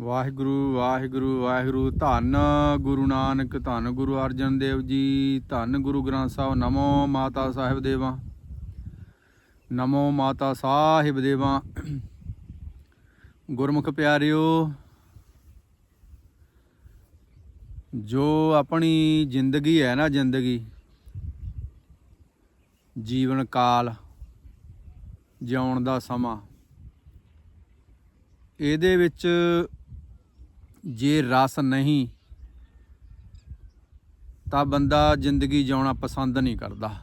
ਵਾਹਿਗੁਰੂ ਵਾਹਿਗੁਰੂ ਵਾਹਿਗੁਰੂ, ਧੰਨ ਗੁਰੂ ਨਾਨਕ, ਧੰਨ ਗੁਰੂ ਅਰਜਨ ਦੇਵ ਜੀ, ਧੰਨ ਗੁਰੂ ਗ੍ਰੰਥ ਸਾਹਿਬ, ਨਮੋ ਮਾਤਾ ਸਾਹਿਬ ਦੇਵਾ। ਨਮੋ ਮਾਤਾ ਸਾਹਿਬ ਦੇਵਾ। ਗੁਰਮੁਖ ਪਿਆਰਿਓ, ਜੋ ਆਪਣੀ ਜ਼ਿੰਦਗੀ ਹੈ ਨਾ ਜ਼ਿੰਦਗੀ, ਜੀਵਨ ਕਾਲ, ਜਿਉਣ ਦਾ ਸਮਾਂ, ਇਹਦੇ ਵਿੱਚ ਜੇ ਰਸ ਨਹੀਂ, ਤਾਂ ਬੰਦਾ ਜ਼ਿੰਦਗੀ ਜਿਉਣਾ ਪਸੰਦ ਨਹੀਂ ਕਰਦਾ।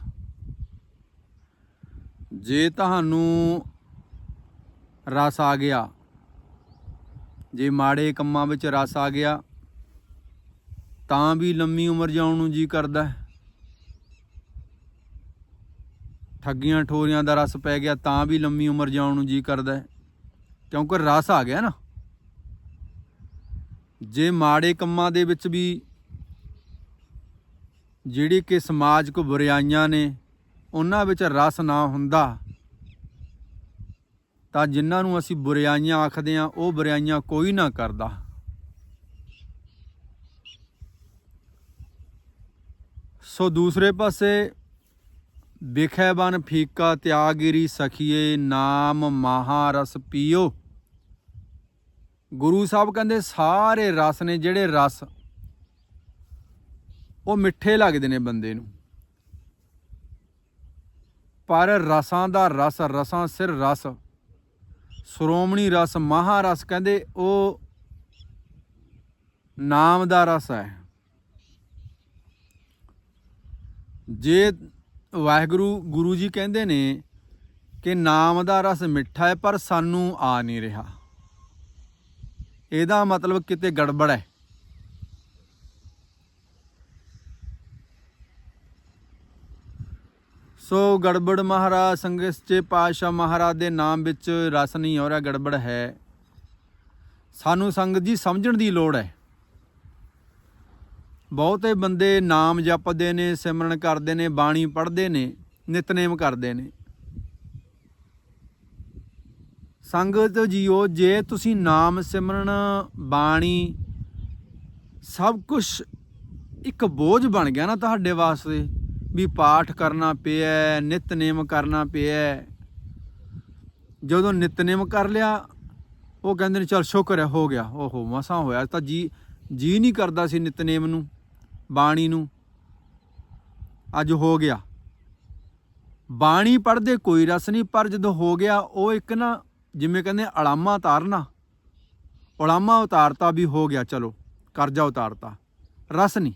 ਜੇ ਤੁਹਾਨੂੰ ਰਸ ਆ ਗਿਆ, ਜੇ ਮਾੜੇ ਕੰਮਾਂ ਵਿੱਚ ਰਸ ਆ ਗਿਆ, ਤਾਂ ਵੀ ਲੰਮੀ ਉਮਰ ਜਿਉਣ ਨੂੰ ਜੀ ਕਰਦਾ ਹੈ। ਠੱਗੀਆਂ ਠੋਰੀਆਂ ਦਾ ਰਸ ਪੈ ਗਿਆ, ਤਾਂ ਵੀ ਲੰਮੀ ਉਮਰ ਜਿਉਣ ਨੂੰ ਜੀ ਕਰਦਾ ਹੈ। ਕਿਉਂਕਿ ਰਸ ਆ ਗਿਆ ਨਾ। ਜੇ ਮਾੜੇ ਕੰਮਾਂ ਦੇ ਵਿੱਚ ਵੀ ਜਿਹੜੀ ਕਿ ਸਮਾਜਿਕ ਕੋ ਬੁਰਾਈਆਂ ਨੇ ਉਹਨਾਂ ਵਿੱਚ ਰਸ ਨਾ ਹੁੰਦਾ, ਤਾਂ ਜਿਨ੍ਹਾਂ ਨੂੰ ਅਸੀਂ ਬੁਰਾਈਆਂ ਆਖਦੇ ਆ ਉਹ ਬੁਰਾਈਆਂ ਕੋਈ ਨਾ ਕਰਦਾ। ਸੋ ਦੂਸਰੇ ਪਾਸੇ ਵਿਖੇ ਬਨ ਫੀਕਾ ਤਿਆਗਿਰੀ ਸਖੀਏ, ਨਾਮ ਮਹਾਰਸ ਪੀਓ। ਗੁਰੂ ਸਾਹਿਬ ਕਹਿੰਦੇ ਸਾਰੇ ਰਸ ਨੇ ਜਿਹੜੇ ਰਸ, ਉਹ ਮਿੱਠੇ ਲੱਗਦੇ ਨੇ ਬੰਦੇ ਨੂੰ। ਪਰ ਰਸਾਂ ਦਾ ਰਸ, ਰਸਾਂ ਸਿਰ ਰਸ, ਸ਼੍ਰੋਮਣੀ ਰਸ ਮਹਾਰਸ ਕਹਿੰਦੇ ਉਹ ਨਾਮ ਦਾ ਰਸ ਹੈ। ਜੇ ਵਾਹਿਗੁਰੂ, ਗੁਰੂ ਜੀ ਕਹਿੰਦੇ ਨੇ ਕਿ ਨਾਮ ਦਾ ਰਸ ਮਿੱਠਾ ਹੈ, ਪਰ ਸਾਨੂੰ ਆ ਨਹੀਂ ਰਿਹਾ। ਇਹਦਾ ਮਤਲਬ ਕਿਤੇ ਗੜਬੜ ਹੈ। ਸੋ ਗੜਬੜ ਮਹਾਰਾਜ, ਸੰਗਤ ਪਾਸ਼ਾ ਮਹਾਰਾਜ ਦੇ ਨਾਮ ਵਿੱਚ ਰਸ ਨਹੀਂ ਹੋ ਰਿਹਾ, ਗੜਬੜ ਹੈ। ਸਾਨੂੰ ਸੰਗਤ ਜੀ ਸਮਝਣ ਦੀ ਲੋੜ ਹੈ। ਬਹੁਤੇ ਬੰਦੇ ਨਾਮ ਜਪਦੇ ਨੇ, ਸਿਮਰਨ ਕਰਦੇ ਨੇ, ਬਾਣੀ ਪੜ੍ਹਦੇ ਨੇ, ਨਿਤਨੇਮ ਕਰਦੇ ਨੇ। ਸੰਗਤ ਜੀਓ, ਜੇ ਤੁਸੀਂ ਨਾਮ ਸਿਮਰਨ, ਬਾਣੀ ਸਭ ਕੁਝ ਇੱਕ ਬੋਝ ਬਣ ਗਿਆ ਨਾ ਤੁਹਾਡੇ ਵਾਸਤੇ, ਵੀ ਪਾਠ ਕਰਨਾ ਪਿਆ, ਨਿਤਨੇਮ ਕਰਨਾ ਪਿਆ। ਜਦੋਂ ਨਿਤਨੇਮ ਕਰ ਲਿਆ, ਉਹ ਕਹਿੰਦੇ ਨੇ, ਚਲ ਸ਼ੁਕਰ ਹੈ, ਹੋ ਗਿਆ। ਓਹੋ, ਮਸਾਂ ਹੋਇਆ। ਤਾਂ ਜੀ ਜੀ ਨਹੀਂ ਕਰਦਾ ਸੀ ਨਿਤਨੇਮ ਨੂੰ, ਬਾਣੀ ਨੂੰ। ਅੱਜ ਹੋ ਗਿਆ। ਬਾਣੀ ਪੜ੍ਹਦੇ ਕੋਈ ਰਸ ਨਹੀਂ, ਪਰ ਜਦੋਂ ਹੋ ਗਿਆ, ਉਹ ਇੱਕ ਨਾ ਜਿਵੇਂ ਕਹਿੰਦੇ ਅਲਾਮਾ ਉਤਾਰਨਾ। ਉਲਾਮਾ ਉਤਾਰਤਾ ਵੀ ਹੋ ਗਿਆ, ਚਲੋ, ਕਰਜ਼ਾ ਉਤਾਰਤਾ। ਰਸ ਨਹੀਂ।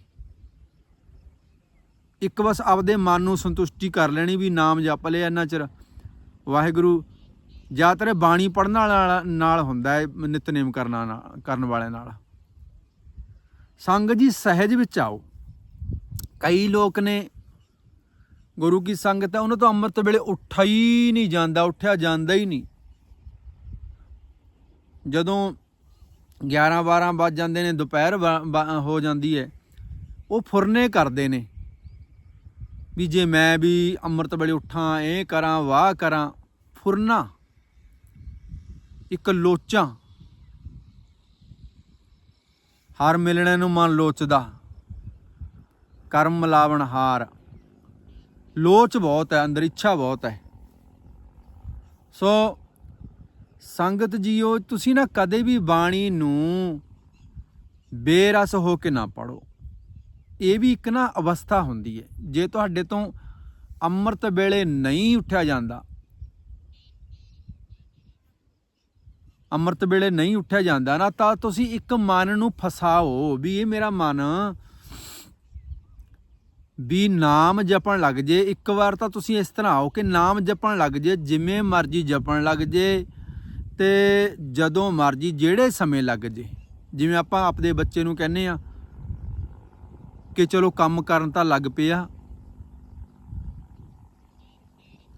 ਇੱਕ ਬਸ ਆਪਦੇ ਮਨ ਨੂੰ ਸੰਤੁਸ਼ਟੀ ਕਰ ਲੈਣੀ ਵੀ ਨਾਮ ਜਪ ਲਿਆ ਇੰਨਾ ਚਿਰ। ਵਾਹਿਗੁਰੂ, ਜਾਂ ਤੇਰੇ ਬਾਣੀ ਪੜਨ ਵਾਲਾ ਨਾਲ ਹੁੰਦਾ ਹੈ, ਨਿਤਨੇਮ ਕਰਨਾ ਨਾਲ- ਕਰਨ ਵਾਲਿਆਂ ਨਾਲ। ਸੰਗ ਜੀ ਸਹਿਜ ਵਿੱਚ ਆਓ। ਕਈ ਲੋਕ ਨੇ, ਗੁਰੂ ਕੀ ਸੰਗਤ ਹੈ, ਉਹਨਾਂ ਤੋਂ ਅੰਮ੍ਰਿਤ ਵੇਲੇ ਉੱਠਾ ਹੀ ਨਹੀਂ ਜਾਂਦਾ, ਉੱਠਿਆ ਜਾਂਦਾ ਹੀ ਨਹੀਂ। ਜਦੋਂ 11 12 ਵੱਜ ਜਾਂਦੇ ਨੇ, ਦੁਪਹਿਰ ਵਾ- ਵਾ- ਹੋ ਜਾਂਦੀ ਹੈ ਉਹ ਫੁਰਨੇ ਕਰਦੇ ਨੇ ਵੀ ਜੇ ਮੈਂ ਵੀ ਅੰਮ੍ਰਿਤ ਵੇਲੇ ਉੱਠਾਂ, ਇਹ ਕਰਾਂ, ਵਾਹ ਕਰਾਂ, ਫੁਰਨਾ, ਇੱਕ ਲੋਚਾਂ। ਹਰ ਮਿਲਣੇ ਨੂੰ ਮਨ ਲੋਚਦਾ, ਕਰਮ ਮਿਲਾਵਣ ਹਾਰ। ਲੋਚ ਬਹੁਤ ਹੈ, ਅੰਦਰ ਇੱਛਾ ਬਹੁਤ ਹੈ। ਸੋ ਸੰਗਤ ਜੀਓ, ਤੁਸੀਂ ਨਾ ਕਦੇ ਵੀ ਬਾਣੀ ਨੂੰ ਬੇਰਸ ਹੋ ਕੇ ਨਾ ਪੜੋ ਇਹ ਵੀ ਇੱਕ ਨਾ ਅਵਸਥਾ ਹੁੰਦੀ ਹੈ। ਜੇ ਤੁਹਾਡੇ ਤੋਂ ਅੰਮ੍ਰਿਤ ਵੇਲੇ ਨਹੀਂ ਉੱਠਿਆ ਜਾਂਦਾ, ਅੰਮ੍ਰਿਤ ਵੇਲੇ ਨਹੀਂ ਉੱਠਿਆ ਜਾਂਦਾ ਨਾ, ਤਾਂ ਤੁਸੀਂ ਇੱਕ ਮਨ ਨੂੰ ਫਸਾਓ ਵੀ ਇਹ ਮੇਰਾ ਮਨ ਵੀ ਨਾਮ ਜਪਣ ਲੱਗ ਜੇ। ਇੱਕ ਵਾਰ ਤਾਂ ਤੁਸੀਂ ਇਸ ਤਰ੍ਹਾਂ ਆਓ ਕਿ ਨਾਮ ਜਪਣ ਲੱਗ ਜੇ, ਜਿਵੇਂ ਮਰਜ਼ੀ ਜਪਣ ਲੱਗ ਜੇ। ਤੇ ਜਦੋਂ ਮਰਜ਼ੀ ਜਿਹੜੇ ਸਮੇਂ ਲੱਗ ਜੇ, ਜਿਵੇਂ ਆਪਾਂ ਆਪਦੇ ਬੱਚੇ ਨੂੰ ਕਹਿੰਨੇ ਆ ਕਿ ਚਲੋ ਕੰਮ ਕਰਨ ਤਾਂ ਲੱਗ ਪਿਆ,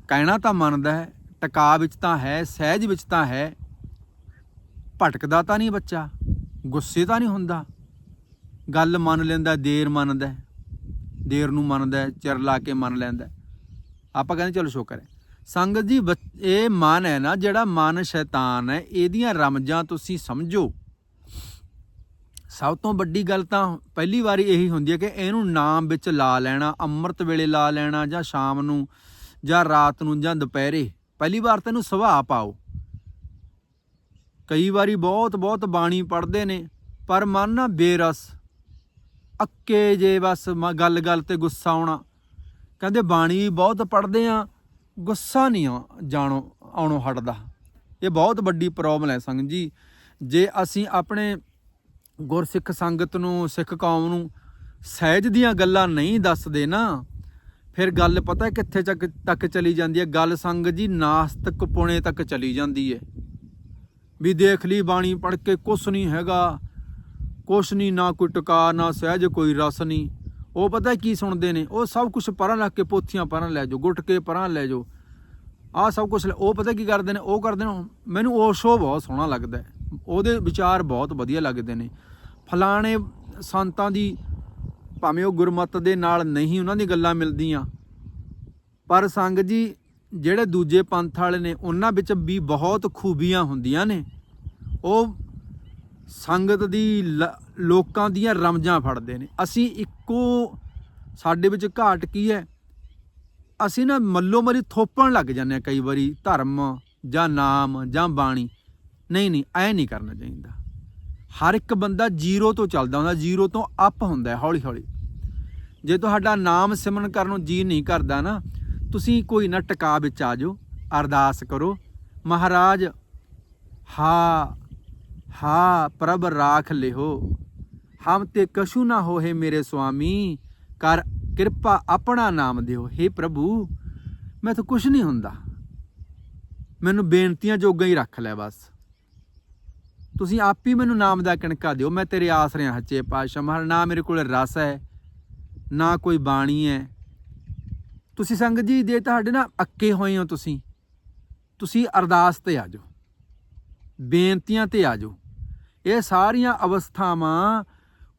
ਕਹਿਣਾ ਤਾਂ ਮੰਨਦਾ ਹੈ, ਟਿਕਾ ਵਿੱਚ ਤਾਂ ਹੈ, ਸਹਿਜ ਵਿੱਚ ਤਾਂ ਹੈ, ਭਟਕਦਾ ਤਾਂ ਨਹੀਂ ਬੱਚਾ, ਗੁੱਸੇ ਤਾਂ ਨਹੀਂ ਹੁੰਦਾ। ਗੱਲ ਮੰਨ ਲੈਂਦਾ, ਦੇਰ ਮੰਨਦਾ ਦੇਰ ਨੂੰ ਮੰਨਦਾ ਚਿਰ ਲਾ ਕੇ ਮੰਨ ਲੈਂਦਾ ਆਪਾਂ ਕਹਿੰਦੇ ਚਲੋ ਸ਼ੁਕਰ ਹੈ। ਸੰਗਤ ਜੀ ਬੱਚ- ਇਹ ਮਨ ਹੈ ਨਾ, ਜਿਹੜਾ ਮਨ ਸ਼ੈਤਾਨ ਹੈ, ਇਹਦੀਆਂ ਰਮਜਾਂ ਤੁਸੀਂ ਸਮਝੋ। ਸਭ ਤੋਂ ਵੱਡੀ ਗੱਲ ਤਾਂ ਪਹਿਲੀ ਵਾਰੀ ਇਹੀ ਹੁੰਦੀ ਹੈ ਕਿ ਇਹਨੂੰ ਨਾਮ ਵਿੱਚ ਲਾ ਲੈਣਾ, ਅੰਮ੍ਰਿਤ ਵੇਲੇ ਲਾ ਲੈਣਾ, ਜਾਂ ਸ਼ਾਮ ਨੂੰ, ਜਾਂ ਰਾਤ ਨੂੰ, ਜਾਂ ਦੁਪਹਿਰੇ। ਪਹਿਲੀ ਵਾਰ ਤੈਨੂੰ ਸੁਭਾਅ ਪਾਓ। ਕਈ ਵਾਰੀ ਬਹੁਤ ਬਹੁਤ ਬਾਣੀ ਪੜ੍ਹਦੇ ਨੇ, ਪਰ ਮਨ ਨਾ ਬੇਰਸ। ਅੱਕੇ ਜੇ ਬਸ ਗੱਲ ਗੱਲ ਤੇ ਗੁੱਸਾ ਆਉਣਾ। ਕਹਿੰਦੇ ਬਾਣੀ ਬਹੁਤ ਪੜ੍ਹਦੇ ਆ ਗੁੱਸਾ ਨਹੀਂ ਆ ਜਾਣੋ, ਆਉਣੋਂ ਹਟਦਾ। ਇਹ ਬਹੁਤ ਵੱਡੀ ਪ੍ਰੋਬਲਮ ਹੈ ਸੰਗਤ ਜੀ। ਜੇ ਅਸੀਂ ਆਪਣੇ ਗੁਰਸਿੱਖ ਸੰਗਤ ਨੂੰ, ਸਿੱਖ ਕੌਮ ਨੂੰ ਸਹਿਜ ਦੀਆਂ ਗੱਲਾਂ ਨਹੀਂ ਦੱਸਦੇ ਨਾ, ਫਿਰ ਗੱਲ ਪਤਾ ਕਿੱਥੇ ਤੱਕ ਤੱਕ ਚਲੀ ਜਾਂਦੀ ਹੈ? ਗੱਲ ਸੰਗ ਜੀ ਨਾਸਤਕ ਪੁਣੇ ਤੱਕ ਚਲੀ ਜਾਂਦੀ ਹੈ। ਵੀ ਦੇਖ ਲਈ ਬਾਣੀ ਪੜ ਕੇ ਕੁਛ ਨਹੀਂ ਹੈਗਾ, ਕੁਛ ਨਹੀਂ, ਨਾ ਕੋਈ ਟਿਕਾ, ਨਾ ਸਹਿਜ, ਕੋਈ ਰਸ ਨਹੀਂ। ਉਹ ਪਤਾ ਕੀ ਸੁਣਦੇ ਨੇ? ਉਹ ਸਭ ਕੁਝ ਪਰਾਂ ਰੱਖ ਕੇ ਪੋਥੀਆਂ ਪਰਾਂ ਲੈ ਜਾਓ, ਗੁੱਟ ਕੇ ਪਰਾਂ ਲੈ ਜਾਓ। ਆਹ ਸਭ ਕੁਝ ਉਹ ਪਤਾ ਕੀ ਕਰਦੇ ਨੇ? ਉਹ ਕਰਦੇ ਨੇ, ਮੈਨੂੰ ਉਹ ਸ਼ੋਅ ਬਹੁਤ ਸੋਹਣਾ ਲੱਗਦਾ ਉਹਦੇ ਵਿਚਾਰ ਬਹੁਤ ਵਧੀਆ ਲੱਗਦੇ ਨੇ। ਫਲਾਣੇ ਸੰਤਾਂ ਦੀ ਭਾਵੇਂ ਉਹ ਗੁਰਮਤ ਦੇ ਨਾਲ ਨਹੀਂ ਉਹਨਾਂ ਦੀ ਗੱਲਾਂ ਮਿਲਦੀਆਂ, ਪਰ ਸੰਗ ਜੀ, ਜਿਹੜੇ ਦੂਜੇ ਪੰਥ ਵਾਲੇ ਨੇ, ਉਹਨਾਂ ਵਿੱਚ ਵੀ ਬਹੁਤ ਖੂਬੀਆਂ ਹੁੰਦੀਆਂ ਨੇ। ਉਹ ਸੰਗਤ ਦੀ ਲ- ਲੋਕਾਂ ਦੀਆਂ ਰਮਜਾਂ ਫੜਦੇ ਨੇ। ਅਸੀਂ ਇੱਕੋ, ਸਾਡੇ ਵਿੱਚ ਘਾਟ ਕੀ ਹੈ? ਅਸੀਂ ਨਾ ਮੱਲੋ ਮਰੀ ਥੋਪਣ ਲੱਗ ਜਾਂਦੇ ਆ ਕਈ ਵਾਰੀ, ਧਰਮ ਜਾਂ ਨਾਮ ਜਾਂ ਬਾਣੀ। ਨਹੀਂ ਨਹੀਂ, ਐ ਨਹੀਂ ਕਰਨਾ ਚਾਹੀਦਾ। ਹਰ ਇੱਕ ਬੰਦਾ ਜ਼ੀਰੋ ਤੋਂ ਚੱਲਦਾ ਹੁੰਦਾ, ਜ਼ੀਰੋ ਤੋਂ ਅਪ ਹੁੰਦਾ ਹੌਲੀ ਹੌਲੀ ਜੇ ਤੁਹਾਡਾ ਨਾਮ ਸਿਮਰਨ ਕਰਨ ਨੂੰ ਜੀ ਨਹੀਂ ਕਰਦਾ ਨਾ, ਤੁਸੀਂ ਕੋਈ ਨਾ ਟਿਕਾ ਵਿੱਚ ਆ ਜਾਓ, ਅਰਦਾਸ ਕਰੋ, ਮਹਾਰਾਜ, ਹਾ ਹਾ, ਪ੍ਰਭ ਰਾਖ ਲਿਓ ਹਮ ਤੇ ਕਸ਼ੂ ਨਾ ਹੋਏ ਮੇਰੇ ਸੁਆਮੀ। ਕਰ ਕਿਰਪਾ ਆਪਣਾ ਨਾਮ ਦਿਓ। हे ਪ੍ਰਭੂ, ਮੈਂ ਤਾਂ ਕੁਝ ਨਹੀਂ ਹੁੰਦਾ। ਮੈਨੂੰ ਬੇਨਤੀਆਂ ਜੋਗਾ ਹੀ ਰੱਖ ਲੈ ਬਸ। ਤੁਸੀਂ ਆਪ ਹੀ ਮੈਨੂੰ ਨਾਮ ਦਾ ਕਿਣਕਾ ਦਿਓ। ਮੈਂ ਤੇਰੇ ਆਸਰੇ ਹਾਂ ਹੱਚੇ ਪਾਤਸ਼ਾਹ। ਮਹਾਰਾਜ, ਨਾ ਮੇਰੇ ਕੋਲ ਰਸ ਹੈ, ਨਾ ਕੋਈ ਬਾਣੀ ਹੈ। ਤੁਸੀਂ ਸੰਗਤ ਜੀ ਦੇ ਤੁਹਾਡੇ ਨਾ ਅੱਕੇ ਹੋਏ ਹੋ ਤੁਸੀਂ ਤੁਸੀਂ ਅਰਦਾਸ ਤੇ ਆ ਜਾਓ। ਬੇਨਤੀਆਂ ਤੇ ਆ ਜਾਓ। ਇਹ ਸਾਰੀਆਂ ਅਵਸਥਾਵਾਂ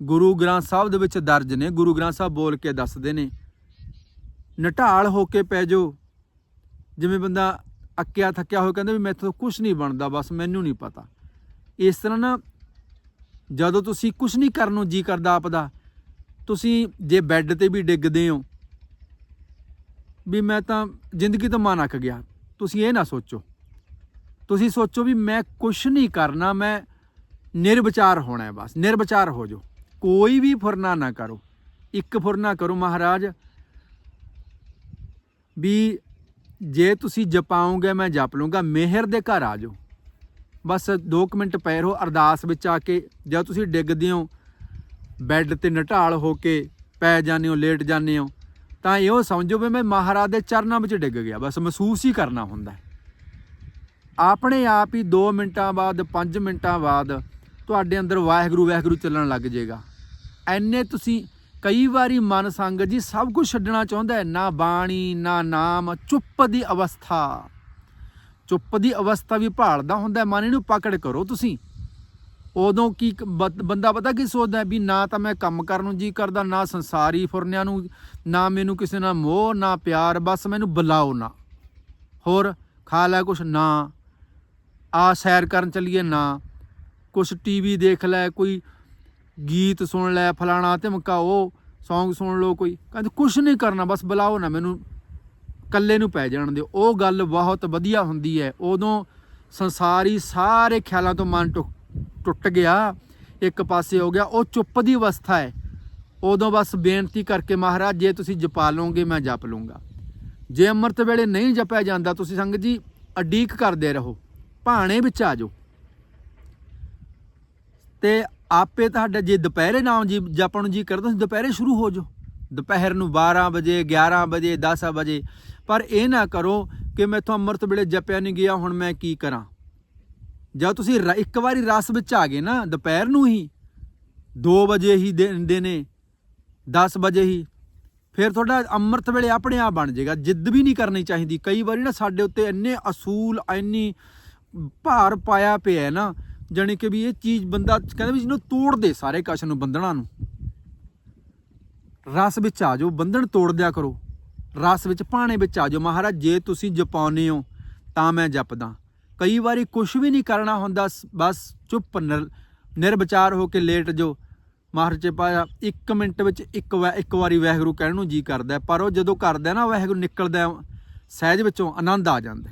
ਗੁਰੂ ਗ੍ਰੰਥ ਸਾਹਿਬ ਦੇ ਵਿੱਚ ਦਰਜ ਨੇ। ਗੁਰੂ ਗ੍ਰੰਥ ਸਾਹਿਬ ਬੋਲ ਕੇ ਦੱਸਦੇ ਨੇ, ਨਟਾਲ ਹੋ ਕੇ ਪੈ ਜਾਓ। ਜਿਵੇਂ ਬੰਦਾ ਅੱਕਿਆ ਥੱਕਿਆ ਹੋਇਆ ਕਹਿੰਦਾ ਵੀ ਮੈਥੋਂ ਕੁਝ ਨਹੀਂ ਬਣਦਾ, ਬਸ ਮੈਨੂੰ ਨਹੀਂ ਪਤਾ। ਇਸ ਤਰ੍ਹਾਂ ਨਾ ਜਦੋਂ ਤੁਸੀਂ ਕੁਝ ਨਹੀਂ ਕਰਨ ਨੂੰ ਜੀ ਕਰਦਾ ਆਪਦਾ, ਤੁਸੀਂ ਜੇ ਬੈੱਡ ਤੇ ਵੀ ਡਿੱਗਦੇ ਹੋ, ਵੀ ਮੈਂ ਤਾਂ ਜ਼ਿੰਦਗੀ ਤੋਂ ਮਨ ਅੱਕ ਗਿਆ। ਤੁਸੀਂ ਇਹ ਨਾ ਸੋਚੋ। ਤੁਸੀਂ ਸੋਚੋ ਵੀ ਮੈਂ ਕੁਝ ਨਹੀਂ ਕਰਨਾ, ਮੈਂ ਨਿਰਵਿਚਾਰ ਹੋਣਾ ਹੈ ਬਸ, ਨਿਰਵਿਚਾਰ ਹੋ ਜਾਓ। ਕੋਈ ਵੀ ਫੁਰਨਾ ਨਾ ਕਰੋ। ਇੱਕ ਫੁਰਨਾ ਕਰੋ ਮਹਾਰਾਜ, ਵੀ ਜੇ ਤੁਸੀਂ ਜਪਾਉਂਗੇ ਮੈਂ ਜਪ ਲੂੰਗਾ, ਮਿਹਰ ਦੇ ਘਰ ਆ ਜਾਓ। ਬਸ 2 ਮਿੰਟ ਪਏ ਰਹੋ, ਅਰਦਾਸ ਵਿੱਚ ਆ ਕੇ ਜਦ ਤੁਸੀਂ ਡਿੱਗਦੇ ਹੋ, ਬੈੱਡ ਤੇ ਨਟਾਲ ਹੋ ਕੇ ਪੈ ਜਾਂਦੇ ਹੋ, ਲੇਟ ਜਾਂਦੇ ਹੋ, ਤਾਂ ਇਹੋ ਸਮਝੋ ਵੀ ਮੈਂ ਮਹਾਰਾਜ ਦੇ ਚਰਨਾਂ ਵਿੱਚ ਡਿੱਗ ਗਿਆ। ਬਸ ਮਹਿਸੂਸ ਹੀ ਕਰਨਾ ਹੁੰਦਾ ਆਪਣੇ ਆਪ ਹੀ 2 ਮਿੰਟਾਂ ਬਾਅਦ 5 ਮਿੰਟਾਂ ਬਾਅਦ ਤੁਹਾਡੇ ਅੰਦਰ ਵਾਹਿਗੁਰੂ ਵਾਹਿਗੁਰੂ ਚੱਲਣ ਲੱਗ ਜਾਏਗਾ। ਐਨੇ ਤੁਸੀਂ ਕਈ ਵਾਰੀ ਮਨ ਸੰਗ ਜੀ ਸਭ ਕੁਝ ਛੱਡਣਾ ਚਾਹੁੰਦਾ ਹੈ ਨਾ ਬਾਣੀ ਨਾ ਨਾਮ ਚੁੱਪ ਦੀ ਅਵਸਥਾ। ਚੁੱਪ ਦੀ ਅਵਸਥਾ ਵੀ ਭਾਲਦਾ ਹੁੰਦਾ ਹੈ, ਮਨ ਇਹਨੂੰ ਪਕੜ ਕਰੋ ਤੁਸੀਂ। ਉਦੋਂ ਕੀ ਬੰਦਾ ਪਤਾ ਕੀ ਸੋਚਦਾ ਵੀ ਨਾ ਤਾਂ ਮੈਂ ਕੰਮ ਕਰਨ ਨੂੰ ਜੀ ਕਰਦਾ ਨਾ ਸੰਸਾਰੀ ਫੁਰਨਿਆਂ ਨੂੰ ਨਾ ਮੈਨੂੰ ਕਿਸੇ ਨਾਲ ਮੋਹ ਨਾ ਪਿਆਰ ਬਸ ਮੈਨੂੰ ਬੁਲਾਓ ਨਾ। ਹੋਰ ਖਾ ਲੈ ਕੁਛ ਨਾ ਆ ਸੈਰ ਕਰਨ ਚੱਲੀਏ ਨਾ। ਕੁਛ ਟੀਵੀ ਦੇਖ ਲੈ, ਕੋਈ ਗੀਤ ਸੁਣ ਲੈ, ਫਲਾਣਾ ਧਮਕਾ, ਉਹ Song ਸੁਣ ਲਓ ਕੋਈ। ਕਹਿੰਦੇ ਕੁਛ ਨਹੀਂ ਕਰਨਾ, ਬਸ ਬੁਲਾਓ ਨਾ, ਮੈਨੂੰ ਕੱਲੇ ਨੂੰ ਪੈ ਜਾਣ ਦਿਓ। ਉਹ ਗੱਲ ਬਹੁਤ ਵਧੀਆ ਹੁੰਦੀ ਹੈ। ਉਦੋਂ ਸੰਸਾਰੀ ਸਾਰੇ ਖਿਆਲਾਂ ਤੋਂ ਮਨ ਟੁ- ਟੁੱਟ ਗਿਆ, ਇੱਕ ਪਾਸੇ ਹੋ ਗਿਆ, ਉਹ ਚੁੱਪ ਦੀ ਅਵਸਥਾ ਹੈ। ਉਦੋਂ ਬਸ ਬੇਨਤੀ ਕਰਕੇ, ਮਹਾਰਾਜ, ਜੇ ਤੁਸੀਂ ਜਪਾ ਲਓਗੇ, ਮੈਂ ਜਪ ਲੂੰਗਾ। ਜੇ ਅੰਮ੍ਰਿਤ ਵੇਲੇ ਨਹੀਂ ਜਪਿਆ ਜਾਂਦਾ, ਤੁਸੀਂ ਸੰਗਤ ਜੀ ਅਡੀਕ ਕਰਦੇ ਰਹੋ। ਭਾਣੇ ਵਿੱਚ ਆ ਜਾਓ। ਤੇ ਆਪੇ ਤੁਹਾਡਾ ਜੇ ਦੁਪਹਿਰੇ ਨਾਮ ਜੀ ਜਪਣ ਨੂੰ ਜੀ ਕਰਦਾ ਤੁਸੀਂ ਦੁਪਹਿਰੇ ਸ਼ੁਰੂ ਹੋ ਜਾਓ। ਦੁਪਹਿਰ ਨੂੰ 12 ਵਜੇ 11 ਵਜੇ 10 ਵਜੇ। ਪਰ ਇਹ ਨਾ ਕਰੋ ਕਿ ਮੈਥੋਂ ਅੰਮ੍ਰਿਤ ਵੇਲੇ ਜਪਿਆ ਨਹੀਂ ਗਿਆ, ਹੁਣ ਮੈਂ ਕੀ ਕਰਾਂ? ਜਦ ਤੁਸੀਂ ਰ- ਇੱਕ ਵਾਰੀ ਰਸ ਵਿੱਚ ਆ ਗਏ ਨਾ, ਦੁਪਹਿਰ ਨੂੰ ਹੀ 2 ਵਜੇ ਹੀ ਦਿੰਦੇ ਨੇ 10 ਵਜੇ ਹੀ, ਫਿਰ ਤੁਹਾਡਾ ਅੰਮ੍ਰਿਤ ਵੇਲੇ ਆਪਣੇ ਆਪ ਬਣ ਜਾਏਗਾ। ਜਿੱਦ ਵੀ ਨਹੀਂ ਕਰਨੀ ਚਾਹੀਦੀ। ਕਈ ਵਾਰੀ ਨਾ ਸਾਡੇ ਉੱਤੇ ਇੰਨੇ ਅਸੂਲ, ਇੰਨੀ ਭਾਰ ਪਾਇਆ ਪਿਆ ਹੈ ਨਾ ਜਾਣੀ ਕਿ ਵੀ ਇਹ ਚੀਜ਼ ਬੰਦਾ ਕਹਿੰਦਾ ਵੀ ਜਿਹਨੂੰ ਤੋੜ ਦੇ ਸਾਰੇ ਕਸ਼ ਨੂੰ ਬੰਧਨਾਂ ਨੂੰ। ਰਸ ਵਿੱਚ ਆ ਜਾਓ, ਬੰਧਨ ਤੋੜ ਦਿਆ ਕਰੋ। ਰਸ ਵਿੱਚ ਪਾਣੇ ਵਿੱਚ ਆ ਜਾਓ। ਮਹਾਰਾਜ, ਜੇ ਤੁਸੀਂ ਜਪਾਉਨੇ ਹੋ, ਤਾਂ ਮੈਂ ਜਪਦਾ। ਕਈ ਵਾਰੀ ਕੁਝ ਵੀ ਨਹੀਂ ਕਰਨਾ ਹੁੰਦਾ ਸ- ਬਸ ਚੁੱਪ, ਨਿਰ- ਨਿਰਵਿਚਾਰ ਹੋ ਕੇ ਲੇਟ ਜੋ ਮਹਾਰਾਜ ਚ ਪਾਇਆ 1 ਮਿੰਟ ਵਿੱਚ ਇੱਕ ਵੈ, ਇੱਕ ਵਾਰੀ ਵਾਹਿਗੁਰੂ ਕਹਿਣ ਨੂੰ ਜੀ ਕਰਦਾ ਪਰ ਉਹ ਜਦੋਂ ਕਰਦਾ ਨਾ, ਵਾਹਿਗੁਰੂ ਨਿਕਲਦਾ ਸਹਿਜ ਵਿੱਚੋਂ ਆਨੰਦ ਆ ਜਾਂਦਾ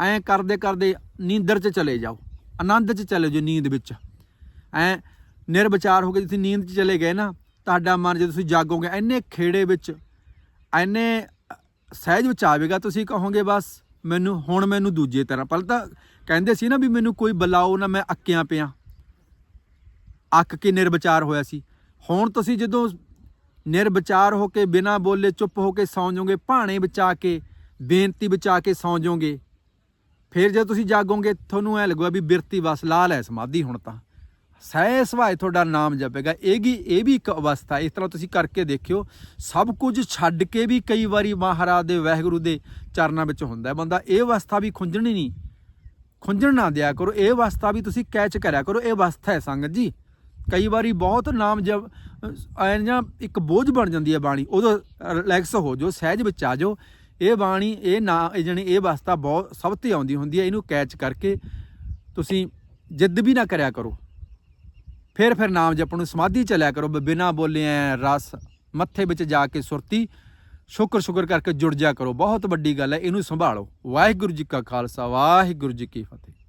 ਐਂ ਕਰਦੇ ਕਰਦੇ ਨੀਂਦਰ 'ਚ ਚਲੇ ਜਾਓ। ਆਨੰਦ 'ਚ ਚਲੇ ਜਾਓ ਨੀਂਦ ਵਿੱਚ। ਐ ਨਿਰਵਿਚਾਰ ਹੋ ਕੇ ਤੁਸੀਂ ਨੀਂਦ 'ਚ ਚਲੇ ਗਏ ਨਾ, ਤੁਹਾਡਾ ਮਨ ਜਦੋਂ ਤੁਸੀਂ ਜਾਗੋਗੇ ਐਨੇ ਖੇੜੇ ਵਿੱਚ ਐਨੇ ਸਹਿਜ ਵਿੱਚ ਆਵੇਗਾ, ਤੁਸੀਂ ਕਹੋਗੇ ਬਸ, ਮੈਨੂੰ, ਹੁਣ ਮੈਨੂੰ ਦੂਜੇ ਤਰ੍ਹਾਂ। ਪਹਿਲਾਂ ਤਾਂ ਕਹਿੰਦੇ ਸੀ ਨਾ ਵੀ ਮੈਨੂੰ ਕੋਈ ਬੁਲਾਓ ਨਾ ਮੈਂ ਅੱਕਿਆਂ ਪਿਆ। ਅੱਕ ਕੇ ਨਿਰਵਿਚਾਰ ਹੋਇਆ ਸੀ। ਹੁਣ ਤੁਸੀਂ ਜਦੋਂ ਨਿਰਵਿਚਾਰ ਹੋ ਕੇ ਬਿਨਾਂ ਬੋਲੇ ਚੁੱਪ ਹੋ ਕੇ ਸੌਂ ਜਾਓਗੇ, ਭਾਣੇ ਬਚਾ ਕੇ, ਬੇਨਤੀ ਬਚਾ ਕੇ ਸੌਂ ਜਾਓਗੇ ਫਿਰ ਜੇ ਤੁਸੀਂ ਜਾਗੋਗੇ, ਤੁਹਾਨੂੰ ਐ ਲੱਗੂਗਾ ਵੀ ਬਿਰਤੀ ਵਸ, ਲਾਲ ਹੈ ਸਮਾਧੀ ਹੁਣ ਤਾਂ। ਸਹਿ ਸੁਭਾਏ ਤੁਹਾਡਾ ਨਾਮ ਜਪੇਗਾ। ਇਹ ਵੀ ਇਹ ਵੀ ਇੱਕ ਅਵਸਥਾ, ਇਸ ਤਰ੍ਹਾਂ ਤੁਸੀਂ ਕਰਕੇ ਦੇਖਿਓ। ਸਭ ਕੁਝ ਛੱਡ ਕੇ ਵੀ ਕਈ ਵਾਰੀ ਮਹਾਰਾਜ ਦੇ, ਵਾਹਿਗੁਰੂ ਦੇ ਚਰਨਾਂ ਵਿੱਚ ਹੁੰਦਾ ਹੈ। ਬੰਦਾ ਇਹ ਅਵਸਥਾ ਵੀ ਖੁੰਝਣੀ ਨਹੀਂ। ਖੁੰਝਣ ਨਾ ਦਿਆ ਕਰੋ। ਇਹ ਅਵਸਥਾ ਵੀ ਤੁਸੀਂ ਕੈਚ ਕਰਿਆ ਕਰੋ। ਇਹ ਅਵਸਥਾ ਹੈ ਸੰਗਤ ਜੀ। ਕਈ ਵਾਰੀ ਬਹੁਤ ਨਾਮ ਜਬ ਐ ਜਾਂ ਇੱਕ ਬੋਝ ਬਣ ਜਾਂਦੀ ਹੈ ਬਾਣੀ। ਉਦੋਂ ਰਿਲੈਕਸ ਹੋ ਜਾਓ, ਸਹਿਜ ਵਿੱਚ ਆ ਜਾਓ। ਇਹ ਬਾਣੀ, ਇਹ ਨਾ, ਇਹ ਜਾਣੀ ਇਹ ਅਵਸਥਾ ਬਹੁਤ, ਸਭ ਤੇ ਆਉਂਦੀ ਹੁੰਦੀ ਹੈ, ਇਹਨੂੰ ਕੈਚ ਕਰਕੇ ਤੁਸੀਂ ਜਿੱਦ ਵੀ ਨਾ ਕਰਿਆ ਕਰੋ। ਫਿਰ ਫਿਰ ਨਾਮ ਜਪਣ ਨੂੰ ਸਮਾਧੀ ਚਲਿਆ ਕਰੋ ਬ- ਬਿਨਾਂ ਬੋਲੇ ਰਸ ਮੱਥੇ ਵਿੱਚ ਜਾ ਕੇ ਸੁਰਤੀ, ਸ਼ੁਕਰ ਸ਼ੁਕਰ ਕਰਕੇ ਜੁੜ ਜਾ ਕਰੋ। ਬਹੁਤ ਵੱਡੀ ਗੱਲ ਹੈ, ਇਹਨੂੰ ਸੰਭਾਲੋ। ਵਾਹਿਗੁਰੂ ਜੀ ਕਾ ਖਾਲਸਾ, ਵਾਹਿਗੁਰੂ ਜੀ ਕੀ ਫਤਿਹ।